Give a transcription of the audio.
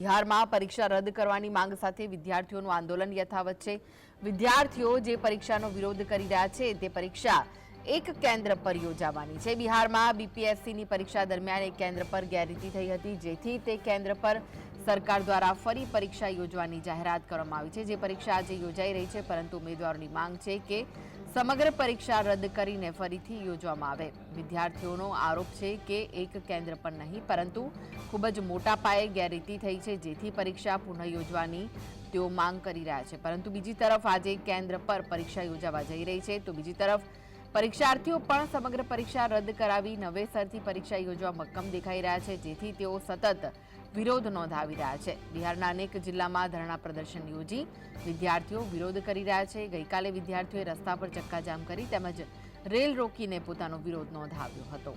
બિહારમાં પરીક્ષા રદ કરવાની માંગ સાથે વિદ્યાર્થીઓનું આંદોલન યથાવત છે. વિદ્યાર્થીઓ જે પરીક્ષાનો વિરોધ કરી રહ્યા છે તે પરીક્ષા એક કેન્દ્ર પર યોજાવાની છે. બિહારમાં બીપીએસસીની પરીક્ષા દરમિયાન એક કેન્દ્ર પર ગેરરીતિ થઈ હતી, જેથી તે કેન્દ્ર પર સરકાર દ્વારા ફરી પરીક્ષા યોજવાની જાહેરાત કરવામાં આવી છે. જે પરીક્ષા આજે યોજાઈ રહી છે, પરંતુ ઉમેદવારોની માંગ છે કે સમગ્ર પરીક્ષા રદ કરીને ફરીથી યોજવામાં આવે. વિદ્યાર્થીઓનો આરોપ છે કે એક કેન્દ્ર પર નહીં, પરંતુ ખૂબ જ મોટા પાયે ગેરરીતિ થઈ છે, જેથી પરીક્ષા પુનઃ યોજવાની તેઓ માંગ કરી રહ્યા છે. પરંતુ બીજી તરફ આજે કેન્દ્ર પર પરીક્ષા યોજાવા જઈ રહી છે. તો બીજી તરફ પરીક્ષાર્થીઓ પણ સમગ્ર પરીક્ષા રદ કરાવી નવેસરથી પરીક્ષા યોજવા મક્કમ દેખાઈ રહ્યા છે, જેથી તેઓ સતત વિરોધ નોંધાવી રહ્યા છે. બિહારના અનેક જિલ્લામાં ધરણા પ્રદર્શન યોજી વિદ્યાર્થીઓ વિરોધ કરી રહ્યા છે. ગઈકાલે વિદ્યાર્થીઓએ રસ્તા પર ચક્કાજામ કરી તેમજ રેલ રોકીને પોતાનો વિરોધ નોંધાવ્યો હતો.